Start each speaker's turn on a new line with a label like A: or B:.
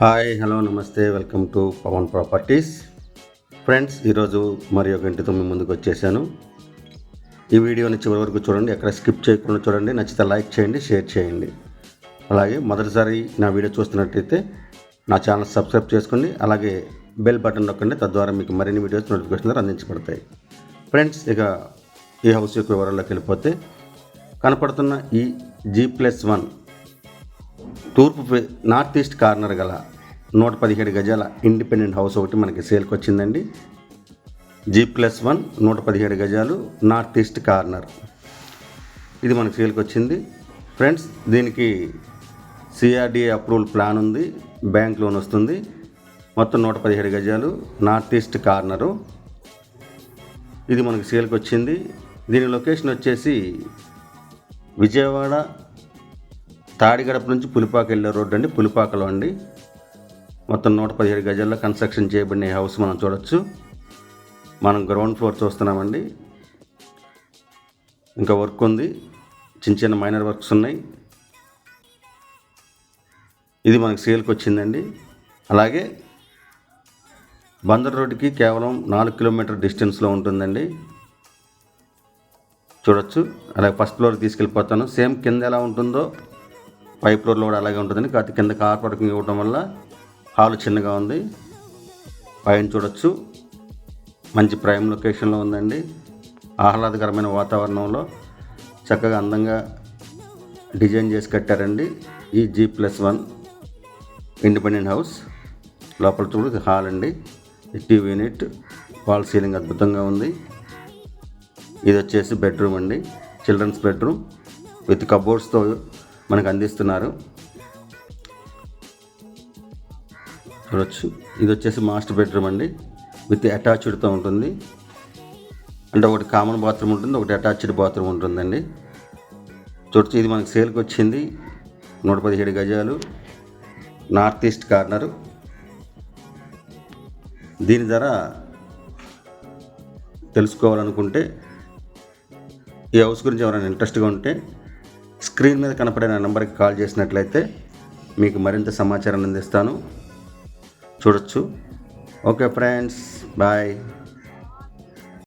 A: Hi hello నమస్తే welcome to Pawan properties. Friends ఈరోజు మరి ఒక ఇంటితో మీ ముందుకు వచ్చేసాను. ఈ వీడియోని చివరి వరకు చూడండి ఎక్కడ స్కిప్ చేయకుండా చూడండి నచ్చితే లైక్ చేయండి షేర్ చేయండి. అలాగే మొదటిసారి నా వీడియో చూస్తున్నట్టయితే నా ఛానల్ సబ్స్క్రైబ్ చేసుకోండి అలాగే బెల్ బటన్ నొక్కండి తద్వారా మీకు మరిన్ని వీడియోస్ నోటిఫికేషన్ ద్వారా అందించబడతాయి. ఫ్రెండ్స్ ఇక ఈ హౌస్ యొక్క వివరాల్లోకి వెళ్ళిపోతే కనపడుతున్న ఈ జీ ప్లస్ వన్ తూర్పు నార్త్ ఈస్ట్ కార్నర్ గల నూట పదిహేడు గజాల ఇండిపెండెంట్ హౌస్ ఒకటి మనకి సేల్కి వచ్చిందండి జీ ప్లస్ వన్ నూట పదిహేడు గజాలు నార్త్ ఈస్ట్ కార్నర్. ఇది మనకి సేల్కి వచ్చింది ఫ్రెండ్స్ దీనికి సిఆర్డిఏ అప్రూవల్ ప్లాన్ ఉంది. బ్యాంక్ లోన్ వస్తుంది. మొత్తం నూట పదిహేడు గజాలు నార్త్ ఈస్ట్ కార్నరు. ఇది మనకి సేల్కి వచ్చింది దీని లొకేషన్ వచ్చేసి విజయవాడ తాడిగడప నుంచి పులిపాక వెళ్ళే రోడ్డు అండి పులిపాకలో అండి. మొత్తం నూట పదిహేడు గజాల్లో కన్స్ట్రక్షన్ చేయబడిన హౌస్ మనం చూడొచ్చు. మనం గ్రౌండ్ ఫ్లోర్ చూస్తున్నామండి. ఇంకా వర్క్ ఉంది. చిన్న చిన్న మైనర్ వర్క్స్ ఉన్నాయి. ఇది మనకు సేల్కి వచ్చిందండి. అలాగే బందర్ రోడ్డుకి కేవలం నాలుగు కిలోమీటర్ డిస్టెన్స్లో ఉంటుందండి. చూడొచ్చు. అలాగే ఫస్ట్ ఫ్లోర్ తీసుకెళ్ళిపోతాను. సేమ్ కింద ఎలా ఉంటుందో పై ఫ్లోర్లో కూడా అలాగే ఉంటుందండి. కాకపోతే కింద కార్ పార్కింగ్ ఇవ్వడం వల్ల హాల్ చిన్నగా ఉంది. పైన చూడొచ్చు. మంచి ప్రైమ్ లొకేషన్లో ఉందండి. ఆహ్లాదకరమైన వాతావరణంలో చక్కగా అందంగా డిజైన్ చేసి కట్టారండి. ఈ G plus one independent house. లోపల చూడు హాల్ అండి. TV unit. వాల్ సీలింగ్ అద్భుతంగా ఉంది. ఇది వచ్చేసి బెడ్రూమ్ అండి. చిల్డ్రన్స్ బెడ్రూమ్ విత్ కబోర్డ్స్తో మనకు అందిస్తున్నారు. చూడవచ్చు ఇది వచ్చేసి మాస్టర్ బెడ్రూమ్ అండి. విత్ అటాచ్డ్తో ఉంటుంది. అంటే ఒకటి కామన్ బాత్రూమ్ ఉంటుంది ఒకటి అటాచ్డ్ బాత్రూమ్ ఉంటుందండి. చూడొచ్చు ఇది మనకి సేల్కి వచ్చింది. నూట పదిహేడు గజాలు. North east corner. దీని ధర తెలుసుకోవాలనుకుంటే ఈ హౌస్ గురించి ఎవరైనా ఇంట్రెస్ట్గా ఉంటే స్క్రీన్ మీద కనపడే నా నెంబర్కి కాల్ చేసినట్లయితే మీకు మరింత సమాచారాన్ని అందిస్తాను. చూడొచ్చు. Okay friends. బాయ్.